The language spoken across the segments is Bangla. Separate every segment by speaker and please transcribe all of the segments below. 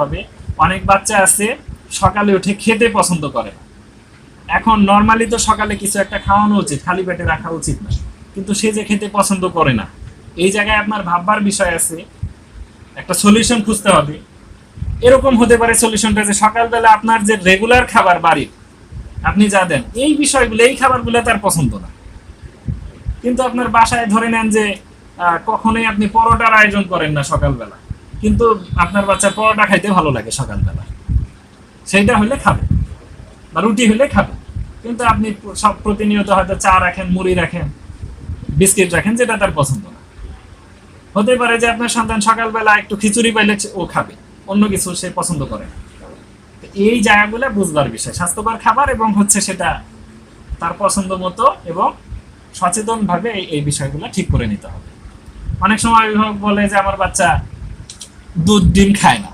Speaker 1: হবে। অনেক বাচ্চা আছে, সকালে উঠে খেতে পছন্দ করে। এখন নর্মালি তো সকালে কিছু একটা খাওয়ানো উচিত, খালি পেটে রাখা উচিত না। কিন্তু সে যে খেতে পছন্দ করে না। এই জায়গায় আপনার ভাববার বিষয় আছে, একটা সলিউশন খুঁজতে হবে। এরকম হতে পারে সলিউশনটা যে সকালবেলা আপনার যে রেগুলার খাবার বাড়ির, আপনি যা দেন, এই বিষয়গুলো, এই খাবারগুলো তার পছন্দ না। কিন্তু আপনার বাসায় ধরে নেন যে কখনোই আপনি পরোটার আয়োজন করেন না সকালবেলা। কিন্তু আপনার বাচ্চার পরোটা খাইতে ভালো লাগে সকালবেলা। সেইটা হলে খাবে, বা রুটি হলে খাবে। কিন্তু আপনি সব প্রতিনিয়ত হয়তো চা রাখেন, মুড়ি রাখেন, বিস্কিট রাখেন, যেটা তার পছন্দ না। হতে পারে যে আপনার সন্তান সকালবেলা একটু খিচুড়ি পাইলে ও খাবে, অন্য কিছু সে পছন্দ করে এই জায়গাগুলো বুঝবার বিষয়, স্বাস্থ্যকর খাবার এবং হচ্ছে সেটা তার পছন্দ মতো এবং সচেতনভাবে এই বিষয়গুলো ঠিক করে নিতে হবে। অনেক সময় অভিভাবক বলে যে, আমার বাচ্চা দুধ, ডিম খায় না।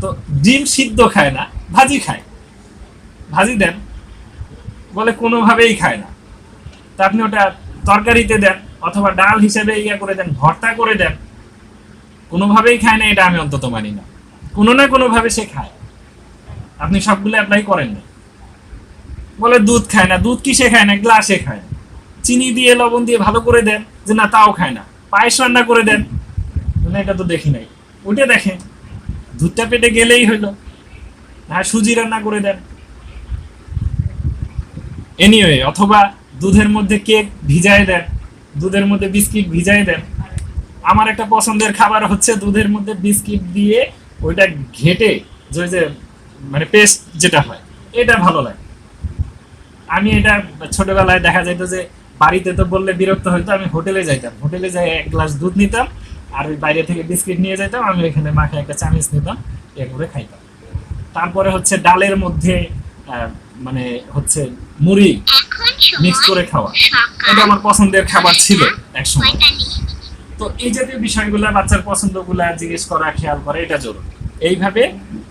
Speaker 1: তো ডিম সিদ্ধ খায় না, ভাজি খায়। ভাজি দেন, বলে কোনোভাবেই খায় না। তা আপনি ওটা তরকারিতে দেন অথবা ডাল হিসেবে ইয়া করে দেন, ভর্তা করে দেন, কোনোভাবেই খায় না, এটা আমি অন্তত মানি না। কোনো না কোনোভাবে সে খায়। আপনি সবগুলো অ্যাপ্লাই করেন না। বলে দুধ খায় না, দুধ কিসে খায় না, গ্লাসে খায় চিনি দিয়ে, লবণ দিয়ে ভালো করে দেন, যে না, তাও খায় না। পায়েস রান্না করে দেন না, এটা তো দেখি নাই। ওইটা দেখেন, দুধটা পেটে গেলেই হইল হ্যাঁ সুজি রান্না করে দেন। এনিওয়ে অথবা দুধের মধ্যে কেক ভিজায় দেন, দুধের মধ্যে বিস্কিট ভিজায় দেন। আমার একটা পছন্দের খাবার হচ্ছে দুধের মধ্যে বিস্কিট দিয়ে ওইটা ঘেটে, যে যে মানে পেস্ট যেটা হয়, এটা ভালো লাগে। আমি এটা ছোটবেলায় দেখা যেত যে, বাড়িতে তো বললে বিরক্ত হইতো, আমি হোটেলে যাইতাম। হোটেলে যাই এক গ্লাস দুধ নিতাম আর বাইরে থেকে বিস্কিট নিয়ে যাইতাম আমি এখানে মাখে একটা চামিচ নিতাম এ করে খাইতাম। তারপরে হচ্ছে ডালের মধ্যে মানে হচ্ছে মুড়ি মিক্স করে খাওয়া। এটা আমার পছন্দের খাবার ছিল একসময়। তো এই জাতীয় বিষয়গুলো বাচ্চার পছন্দগুলো জিজ্ঞেস করা খেয়াল করা এটা জরুরি। এইভাবে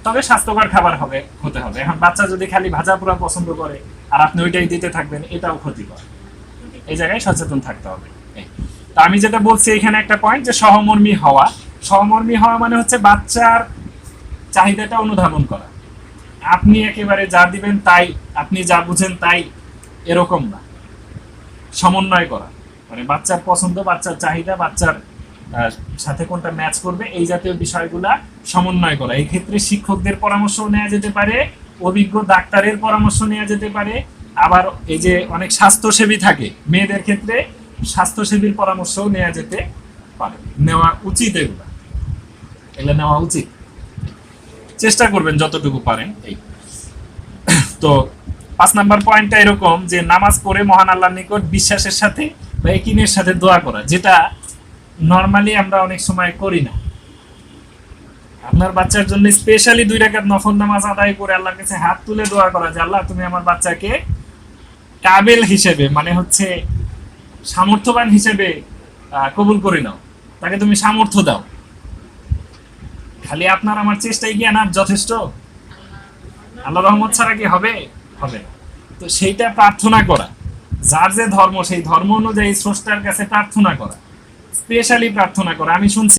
Speaker 1: তবে স্বাস্থ্যকর খাবার হবে হতে হবে। এখন বাচ্চা যদি খালি ভাজা পোড়া পছন্দ করে আর আপনি ওইটাই দিতে থাকবেন এটাও ক্ষতিকর। এই জায়গায় সচেতন থাকতে হবে। তা আমি যেটা বলছি এখানে একটা পয়েন্ট যে সহমর্মী হওয়া। সহমর্মী হওয়া মানে হচ্ছে বাচ্চার চাহিদাটা অনুধাবন করা। আপনি একেবারে যা দিবেন তাই, আপনি যা বুঝেন তাই, এরকম না। সমন্বয় করা। মানে বাচ্চার পছন্দ, বাচ্চার চাহিদা, বাচ্চার সাথে কোনটা ম্যাচ করবে, এই জাতীয় বিষয়গুলা সমন্বয় করা। এই ক্ষেত্রে শিক্ষকদের পরামর্শ নেওয়া যেতে পারে, অভিজ্ঞ ডাক্তারের পরামর্শ নেওয়া যেতে পারে। আবার এই যে অনেক স্বাস্থ্যসেবী থাকে, মেয়েদের ক্ষেত্রে স্বাস্থ্যসেবীর পরামর্শও নেওয়া যেতে পারে। নেওয়া উচিত এগুলা। এগুলো নেওয়া উচিত। চেষ্টা করবেন যতটুকু পারেন এই। তো পাঁচ নাম্বার পয়েন্টটা এরকম যে নামাজ পড়ে মহান আল্লাহর নিকট বিশ্বাসের সাথে বা একিনের সাথে দোয়া করা, যেটা নর্মালি আমরা অনেক সময় করি না। আপনার বাচ্চার জন্য স্পেশালি দুই রাকাত নফল নামাজ আদায় করে আল্লাহর কাছে হাত তুলে দোয়া করা যে, আল্লাহ, তুমি আমার বাচ্চাকে কাবেল হিসেবে মানে হচ্ছে সামর্থ্যবান হিসেবে কবুল করে নাও। তাকে তুমি সামর্থ্য দাও। খালি আপনার আমার চেষ্টাই কি আনার যথেষ্ট? আল্লাহ রহমত ছাড়া কি হবে? হবে। তো সেইটা প্রার্থনা করা। যার যে ধর্ম, সেই ধর্ম অনুযায়ী স্রষ্টার কাছে প্রার্থনা করা। স্পেশালি প্রার্থনা করা। আমি শুনছি